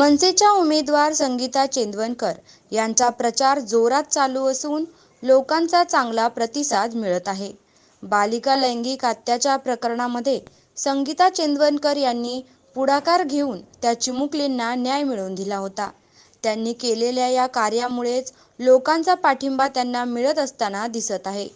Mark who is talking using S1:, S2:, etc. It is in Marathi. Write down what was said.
S1: मनसेच्या उमेदवार संगीता चेंदवनकर यांचा प्रचार जोरात चालू असून लोकांचा चांगला प्रतिसाद मिळत आहे. बालिका लैंगिक अत्याचार प्रकरणामध्ये संगीता चेंदवनकर यांनी पुढाकार घेऊन त्या चिमुकलींना न्याय मिळवून दिला होता. त्यांनी केलेल्या या कार्यामुळेच लोकांचा पाठिंबा त्यांना मिळत असताना दिसत आहे.